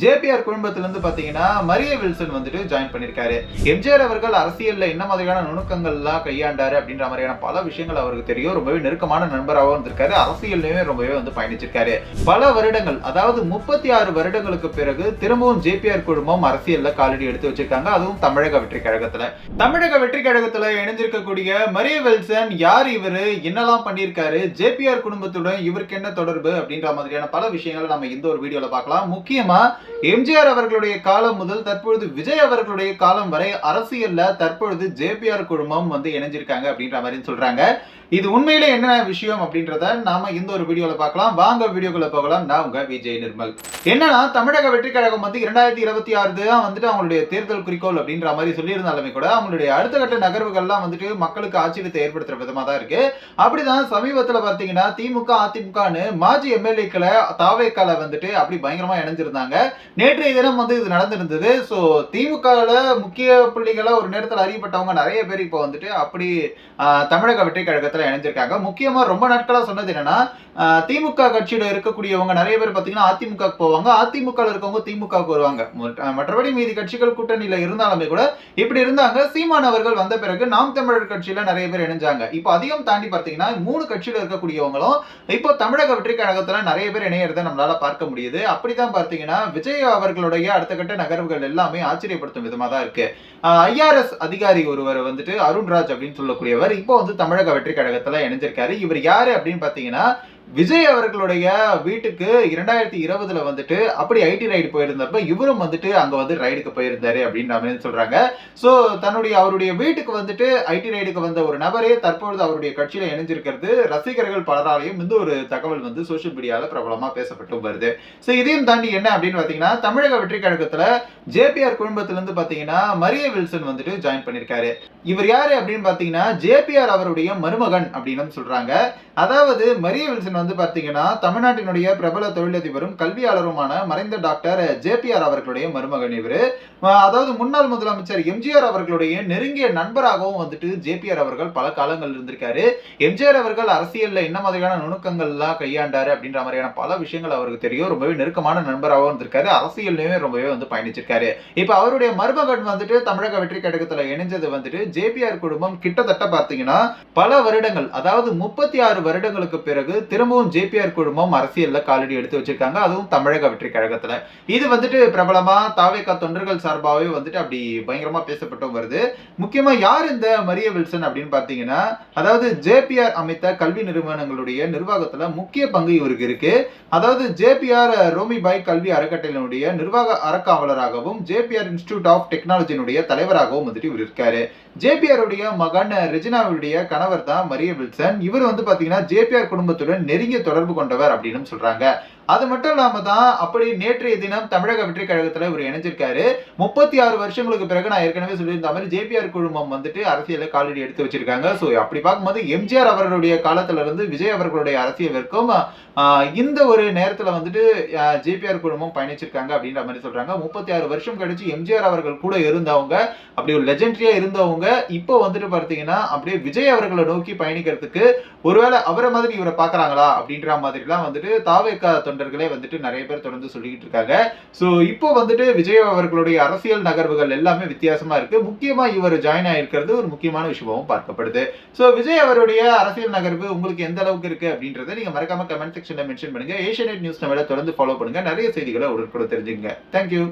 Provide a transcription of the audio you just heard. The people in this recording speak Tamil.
ஜேபிஆர் குடும்பத்திலிருந்து பார்த்தீங்கன்னா மரிய வில்சன் வந்துட்டு ஜாயின் பண்ணியிருக்காரு எம்ஜிஆர் அவர்கள் அரசியலில் என்ன மாதிரியான நுணுக்கங்கள்லாம் கையாண்டாரு அப்படின்ற மாதிரியான பல விஷயங்கள் அவருக்கு தெரியும். ரொம்பவே நெருக்கமான நண்பராகவும் இருந்திருக்காரு. அரசியல்லையுமே ரொம்பவே வந்து பயணிச்சிருக்காரு. பல வருடங்கள் அதாவது முப்பத்தி ஆறு வருடங்களுக்கு பிறகு திரும்பவும் ஜேபிஆர் குடும்பம் அரசியல்ல காலடி எடுத்து வச்சிருக்காங்க. அதுவும் தமிழக வெற்றி கழகத்துல. தமிழக வெற்றி கழகத்துல இணைஞ்சிருக்கக்கூடிய மரிய வில்சன் யார் இவரு? என்னெல்லாம் பண்ணியிருக்காரு ஜேபிஆர் குடும்பத்துடன் இவருக்கு என்ன தொடர்பு? அப்படின்ற மாதிரியான பல விஷயங்களை நம்ம இந்த ஒரு வீடியோல பார்க்கலாம். முக்கியமா எம்ஜிஆர் அவர்களுடைய காலம் முதல் தற்பொழுது விஜய் அவர்களுடைய காலம் வரை அரசியல்ல தற்பொழுது ஜேபிஆர் குழுமம் வந்து இணைஞ்சிருக்காங்க அப்படின்ற மாதிரி சொல்றாங்க. இது உண்மையில என்ன விஷயம் அப்படின்றத நாம இந்த ஒரு வீடியோல பார்க்கலாம். வாங்க வீடியோக்குள்ள போகலாம். நான் உங்க விஜய் நிர்மல். என்னன்னா தமிழக வெற்றி கழகம் வந்து இரண்டாயிரத்தி இருபத்தி ஆறு தான் வந்துட்டு அவங்களுடைய தேர்தல் குறிக்கோள் அப்படின்ற மாதிரி சொல்லியிருந்தாலுமே கூட அவங்களுடைய அடுத்த கட்ட நகர்வுகள்லாம் வந்துட்டு மக்களுக்கு ஆச்சரியத்தை ஏற்படுத்துற விதமா தான் இருக்கு. அப்படிதான் சமீபத்துல பார்த்தீங்கன்னா திமுக அதிமுகன்னு மாஜி எம்எல்ஏக்களை தாவேக்கால வந்துட்டு அப்படி பயங்கரமா இணைஞ்சிருந்தாங்க. நேற்றைய தினம் வந்து இது நடந்திருந்தது. ஸோ திமுகவில் முக்கிய புள்ளிகளை ஒரு நேரத்தில் அறியப்பட்டவங்க நிறைய பேர் இப்போ வந்துட்டு அப்படி தமிழக வெற்றி கழகத்தில் இணைஞ்சிருக்காங்க. முக்கியமாக ரொம்ப நாட்களாக சொன்னது என்னன்னா திமுக கட்சியில் இருக்கக்கூடியவங்க நிறைய பேர் பார்த்தீங்கன்னா அதிமுக போவாங்க. அதிமுகவில் இருக்கவங்க திமுகவுக்கு வருவாங்க. மற்ற- மற்றபடி மீதி கட்சிகள் கூட்டணியில் இருந்தாலுமே கூட இப்படி இருந்தாங்க. சீமான் அவர்கள் வந்த பிறகு நாம் தமிழர் கட்சியில் நிறைய பேர் இணைஞ்சாங்க. இப்போ அதிகம் தாண்டி பார்த்தீங்கன்னா மூணு கட்சியில் இருக்கக்கூடியவங்களும் இப்போ தமிழக வெற்றி கழகத்தில் நிறைய பேர் இணையறதை நம்மளால பார்க்க முடியுது. அப்படிதான் பார்த்தீங்கன்னா விஜய் அவர்களுடைய அடுத்த கட்ட நகர்வுகள் எல்லாமே ஆச்சரியப்படுத்தும் விதமா தான் இருக்கு. ஐஆர்எஸ் அதிகாரி ஒருவர் வந்துட்டு அருண்ராஜ் அப்படின்னு சொல்லக்கூடியவர் இப்போ வந்து தமிழக வெற்றி கழகத்தில் இணைஞ்சிருக்காரு. இவர் யாரு அப்படின்னு பார்த்தீங்கன்னா விஜய் அவர்களுடைய வீட்டுக்கு இரண்டாயிரத்தி இருபதுல வந்துட்டு அப்படி ஐடி ரைடு போயிருந்தப்ப இவரும் வந்துட்டு அங்க வந்து ரைடுக்கு போயிருந்தாரு அப்படின்ற மாதிரி சொல்றாங்க? சோ தன்னுடைய அவருடைய வீட்டுக்கு வந்துட்டு ஐடி ரைடுக்கு வந்த ஒரு நபரே தற்பொழுது அவருடைய கட்சியில இணைஞ்சிருக்கிறது. ரசிகர்கள் பலராலையும் இந்த ஒரு தகவல் வந்து சோஷியல் மீடியால பிரபலமா பேசப்பட்டு வருது. சோ இதையும் தாண்டி என்ன அப்படின்னு பாத்தீங்கன்னா தமிழக வெற்றி கழகத்துல ஜேபிஆர் குடும்பத்துல இருந்து பாத்தீங்கன்னா மரிய வில்சன் வந்துட்டு ஜாயின் பண்ணிருக்காரு. இவர் யாரு அப்படின்னு பாத்தீங்கன்னா ஜேபிஆர் அவருடைய மருமகன் அப்படின்னு சொல்றாங்க. அதாவது மரிய வில்சன் வந்து பாத்தீங்கன்னா தமிழ்நாட்டினுடைய பிரபல தொழிலதிபரும் கல்வியாளருமான மறைந்த டாக்டர் ஜேபிஆர் அவர்களுடைய மருமகன் இவர். அதாவது முன்னாள் முதலமைச்சர் எம்ஜிஆர் அவர்களுடைய நெருங்கிய நண்பராகவும் வந்துட்டு ஜேபிஆர் அவர்கள் பல காலங்கள் இருந்திருக்காரு. எம்ஜிஆர் அவர்கள் அரசியலில் என்ன மாதிரியான நுணுக்கங்கள்லாம் கையாண்டாரு அப்படின்ற மாதிரியான பல விஷயங்கள் அவருக்கு தெரியும். ரொம்பவே நெருக்கமான நண்பராகவும் இருந்திருக்காரு. அரசியல்லையுமே ரொம்பவே வந்து பயணிச்சிருக்காரு. இப்போ அவருடைய மருமகன் வந்துட்டு தமிழக வெற்றி கழகத்தில் இணைஞ்சது வந்துட்டு ஜேபிஆர் குடும்பம் கிட்டத்தட்ட பார்த்தீங்கன்னா பல வருடங்கள் அதாவது முப்பத்தி ஆறு வருடங்களுக்கு பிறகு திரும்பவும் ஜேபிஆர் குழுமம் அரசியல்ல காலடி எடுத்து வச்சிருக்காங்க. அதுவும் தமிழக வெற்றி கழகத்துல. இது வந்துட்டு பிரபலமா தாவேகா தொண்டர்கள் சார்பாகவே வந்துட்டு அப்படி பயங்கரமா பேசப்பட்டும் வருது. முக்கியமா யார் இந்த மரிய வில்சன் அப்படின்னு பாத்தீங்கன்னா அதாவது ஜேபிஆர் அமைத்த கல்வி நிறுவனங்களுடைய நிர்வாகத்துல முக்கிய பங்கு இவருக்கு இருக்கு. அதாவது ஜேபிஆர் ரோமிபாய் கல்வி அறக்கட்டளையினுடைய நிர்வாக அறக்காவலராகவும் ஜேபிஆர் இன்ஸ்டிடியூட் ஆஃப் டெக்னாலஜியினுடைய தலைவராகவும் வந்துட்டு இவர் இருக்காரு. ஜேபிஆருடைய மகன் ரெஜினாவுடைய கணவர் தான் மரிய வில்சன். இவர் வந்து பாத்தீங்கன்னா ஜேபிஆர் குடும்பத்துடன் நெருங்கிய தொடர்பு கொண்டவர் அப்படின்னு சொல்றாங்க. அது மட்டும் இல்லாம தான் அப்படி நேற்றைய தினம் தமிழக வெற்றி கழகத்துல இவர் இணைஞ்சிருக்காரு. முப்பத்தி ஆறு வருஷங்களுக்கு பிறகு நான் ஏற்கனவே சொல்லியிருந்த மாதிரி ஜேபிஆர் குழுமம் வந்துட்டு அரசியல காலடி எடுத்து வச்சிருக்காங்க. ஸோ அப்படி பார்க்கும்போது எம்ஜிஆர் அவர்களுடைய காலத்துல இருந்து விஜய் அவர்களுடைய அரசியல் இந்த ஒரு நேரத்துல வந்துட்டு ஜேபிஆர் குழுமம் பயணிச்சிருக்காங்க அப்படின்ற மாதிரி சொல்றாங்க. முப்பத்தி ஆறு வருஷம் கழிச்சு எம்ஜிஆர் அவர்கள் கூட இருந்தவங்க அப்படி ஒரு லெஜெண்டரியா இருந்தவங்க இப்போ வந்துட்டு பார்த்தீங்கன்னா அப்படியே விஜய் அவர்களை நோக்கி பயணிக்கிறதுக்கு ஒருவேளை அவரை மாதிரி இவரை பாக்குறாங்களா அப்படின்ற மாதிரிலாம் வந்துட்டு தாவேக்கா தொண்டர்களே வந்துட்டு நிறைய பேர் தொடர்ந்து சொல்லிக்கிட்டு இருக்காங்க. ஸோ இப்போ வந்துட்டு விஜய் அவர்களுடைய அரசியல் நகர்வுகள் எல்லாமே வித்தியாசமா இருக்கு. முக்கியமா இவர் ஜாயின் ஆயிருக்கிறது ஒரு முக்கியமான விஷயமாகவும் பார்க்கப்படுது. ஸோ விஜய் அவருடைய அரசியல் நகர்வு உங்களுக்கு எந்த அளவுக்கு இருக்கு அப்படின்றத நீங்க மறக்காம கமெண்ட் செக்ஷன்ல மென்ஷன் பண்ணுங்க. ஏஷியநெட் நியூஸ் தமிழை தொடர்ந்து ஃபாலோ பண்ணுங்க. நிறைய செய்திகளை உடனுக்குடன் தெரிஞ்சுங்க தேங்க்யூ